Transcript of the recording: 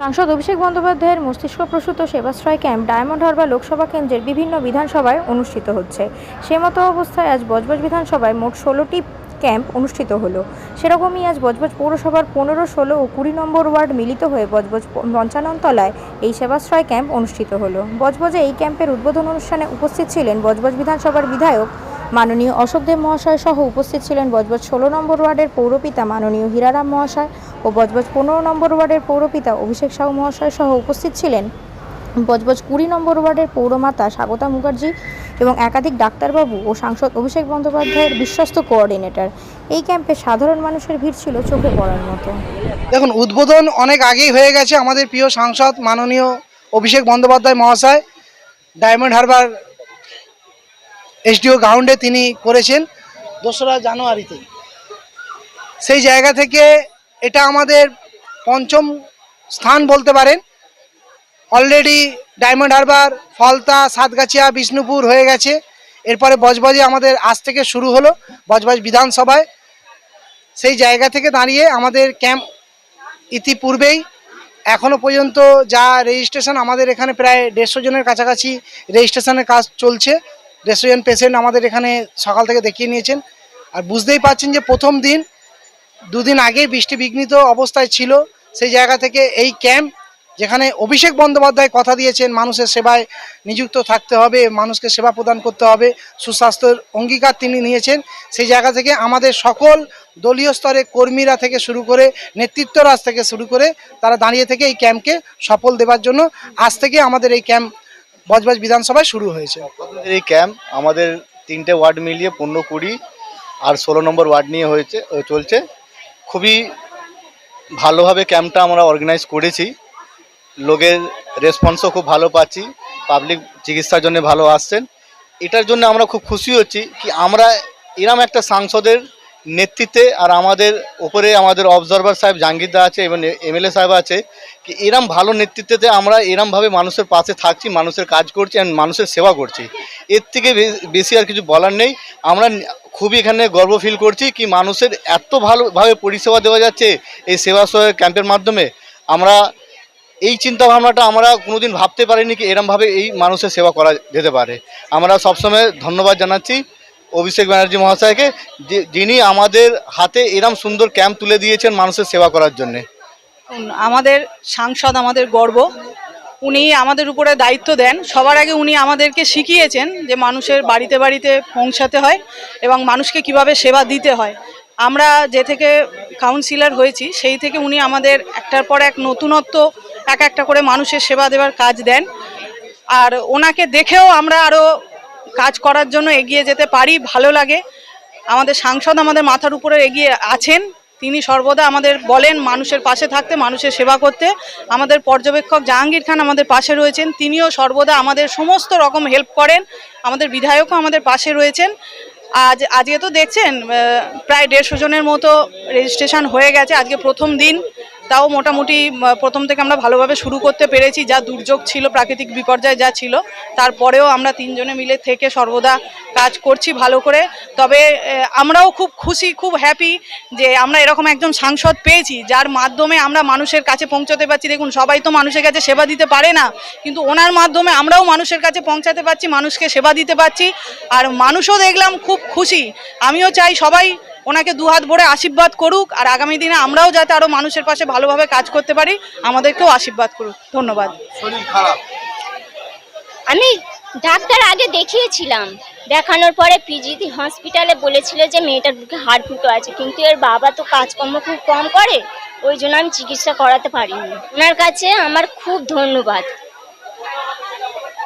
সাংসদ অভিষেক বন্দ্যোপাধ্যায়ের মস্তিষ্ক প্রসূত সেবাশ্রয় ক্যাম্প ডায়মন্ড হারবার লোকসভা কেন্দ্রের বিভিন্ন বিধানসভায় অনুষ্ঠিত হচ্ছে। সে মতো অবস্থায় আজ বজবজ বিধানসভায় মোট ষোলোটি ক্যাম্প অনুষ্ঠিত হলো। সেরকমই আজ বজবজ পৌরসভার পনেরো, ষোলো ও কুড়ি নম্বর ওয়ার্ড মিলিত হয়ে বজবজ পঞ্চানন তলায় এই সেবাশ্রয় ক্যাম্প অনুষ্ঠিত হলো। বজবজে এই ক্যাম্পের উদ্বোধন অনুষ্ঠানে উপস্থিত ছিলেন বজবজ বিধানসভার বিধায়ক মাননীয় অশোকদেব মহাশয় সহ উপস্থিত ছিলেন বজবজ ষোলো নম্বর ওয়ার্ডের পৌরপিতা মাননীয় হীরারাম মহাশয় ও বজবজ পনেরো নম্বর ওয়ার্ডের পৌরপিতা অভিষেক সাহু মহাশয় সহ উপস্থিত ছিলেন বজবজ কুড়ি নম্বর ওয়ার্ডের পৌরমাতা স্বাগতা মুখার্জি এবং একাধিক ডাক্তারবাবু ও সাংসদ অভিষেক বন্দ্যোপাধ্যায়ের বিশ্বস্ত কোঅর্ডিনেটর। এই ক্যাম্পে সাধারণ মানুষের ভিড় ছিল চোখে পড়ার মতো। দেখুন, উদ্বোধন অনেক আগেই হয়ে গেছে আমাদের প্রিয় সাংসদ মাননীয় অভিষেক বন্দ্যোপাধ্যায় মহাশয়, ডায়মন্ড হারবার এসডিও গ্রাউন্ডে তিনি করেছেন দোসরা জানুয়ারিতে। সেই জায়গা থেকে এটা আমাদের পঞ্চম স্থান বলতে পারেন। অলরেডি ডায়মন্ড হারবার ফলতা সাতগাছিয়া, বিষ্ণুপুর হয়ে গেছে। এরপরে বজবজে আমাদের আজ থেকে শুরু হলো, বজবজ বিধানসভায়। সেই জায়গা থেকে দাঁড়িয়ে আমাদের ক্যাম্প ইতিপূর্বেই এখনও পর্যন্ত যা রেজিস্ট্রেশন আমাদের এখানে প্রায় দেড়শো জনের কাছাকাছি রেজিস্ট্রেশনের কাজ চলছে। জন পেশেন্ট আমাদের এখানে সকাল থেকে দেখিয়ে নিয়েছেন। আর বুঝতেই পারছেন যে প্রথম দিন, দুদিন আগে বৃষ্টি বিঘ্নিত অবস্থায় ছিল। সেই জায়গা থেকে এই ক্যাম্প, যেখানে অভিষেক বন্দ্যোপাধ্যায় কথা দিয়েছেন, মানুষের সেবায় নিযুক্ত থাকতে হবে, মানুষকে সেবা প্রদান করতে হবে, সুস্বাস্থ্যের অঙ্গীকার তিনি নিয়েছেন। সেই জায়গা থেকে আমাদের সকল দলীয় স্তরে কর্মীরা থেকে শুরু করে নেতৃত্বরাজ থেকে শুরু করে তারা দাঁড়িয়ে থেকে এই ক্যাম্পকে সফল দেওয়ার জন্য আজ থেকে আমাদের এই ক্যাম্প বজবজ বিধানসভায় শুরু হয়েছে। এই ক্যাম্প আমাদের তিনটে ওয়ার্ড মিলিয়ে পনেরো কুড়ি আর ষোলো নম্বর ওয়ার্ড নিয়ে হয়েছে চলছে। খুবই ভালোভাবে ক্যাম্পটা আমরা অর্গানাইজ করেছি। লোকের রেসপন্সও খুব ভালো পাচ্ছি পাবলিক চিকিৎসার জন্য ভালো আসছেন। এটার জন্য আমরা খুব খুশি হচ্ছি কি আমরা এরম একটা সাংসদের নেতৃত্বে আর আমাদের ওপরে আমাদের অবজারভার সাহেব জাহাঙ্গীরদা আছে এবং এমএলএ সাহেব আছে, কি এরম ভালো নেতৃত্বে আমরা এরমভাবে মানুষের পাশে থাকছি, মানুষের কাজ করছি অ্যান্ড মানুষের সেবা করছি। এর থেকে বেশি আর কিছু বলার নেই। আমরা খুবই এখানে গর্ব ফিল করছি কি মানুষের এত ভালোভাবে পরিষেবা দেওয়া যাচ্ছে এই সেবা সহায়ক ক্যাম্পের মাধ্যমে। আমরা এই চিন্তা ভাবনাটা আমরা কোনোদিন ভাবতে পারিনি কি এরমভাবে এই মানুষের সেবা করা যেতে পারে। আমরা সবসময় ধন্যবাদ জানাচ্ছি। অভিষেক ব্যানার্জি মহাশয়কে যিনি আমাদের হাতে এরম সুন্দর ক্যাম্প তুলে দিয়েছেন মানুষের সেবা করার জন্যে। আমাদের সাংসদ আমাদের গর্ব। উনি আমাদের উপরে দায়িত্ব দেন। সবার আগে উনি আমাদেরকে শিখিয়েছেন যে মানুষের বাড়িতে বাড়িতে পৌঁছাতে হয় এবং মানুষকে কীভাবে সেবা দিতে হয়। আমরা যে থেকে কাউন্সিলর হয়েছি, সেই থেকে উনি আমাদের একটার পর এক নতুনত্ব, এক একটা করে মানুষের সেবা দেওয়ার কাজ দেন। আর ওনাকে দেখেও আমরা আরও কাজ করার জন্য এগিয়ে যেতে পারি, ভালো লাগে। আমাদের সাংসদ আমাদের মাথার উপরে এগিয়ে আছেন। তিনি সর্বদা আমাদের বলেন মানুষের পাশে থাকতে, মানুষের সেবা করতে। আমাদের পর্যবেক্ষক জাহাঙ্গীর খান আমাদের পাশে রয়েছেন। তিনিও সর্বদা আমাদের সমস্ত রকম হেল্প করেন। আমাদের বিধায়কও আমাদের পাশে রয়েছেন। আজ, আজকে তো দেখছেন প্রায় দেড়শো জনের মতো রেজিস্ট্রেশন হয়ে গেছে। আজকে প্রথম দিন। তাও মোটামুটি প্রথম থেকে আমরা ভালোভাবে শুরু করতে পেরেছি। যা দুর্যোগ ছিল, প্রাকৃতিক বিপর্যয় যা ছিল, তারপরেও আমরা তিনজনে মিলে থেকে সর্বদা কাজ করছি ভালো করে। তবে আমরাও খুব খুশি, খুব হ্যাপি যে আমরা এরকম একজন সাংসদ পেয়েছি, যার মাধ্যমে আমরা মানুষের কাছে পৌঁছাতে পারছি। দেখুন, সবাই তো মানুষের কাছে সেবা দিতে পারে না, কিন্তু ওনার মাধ্যমে আমরাও মানুষের কাছে পৌঁছাতে পারছি, মানুষকে সেবা দিতে পারছি। আর মানুষও দেখলাম খুব খুশি। আমিও চাই সবাই ওনাকে দুহাত ভরে আশীর্বাদ করুক আর আগামী দিনে আমরাও যাতে আরও মানুষের পাশে ভালোভাবে কাজ করতে পারি আমাদেরকেও আশীর্বাদ করুক। ধন্যবাদ। আমি ডাক্তার আগে দেখিয়েছিলাম। দেখানোর পরে পিজিটি হসপিটালে বলেছিল যে মেয়েটার বুকে হাড় ফুটো আছে কিন্তু এর বাবা তো কাজকর্ম খুব কম করে ওই জন্য আমি চিকিৎসা করাতে পারিনি। ওনার কাছে আমার খুব ধন্যবাদ।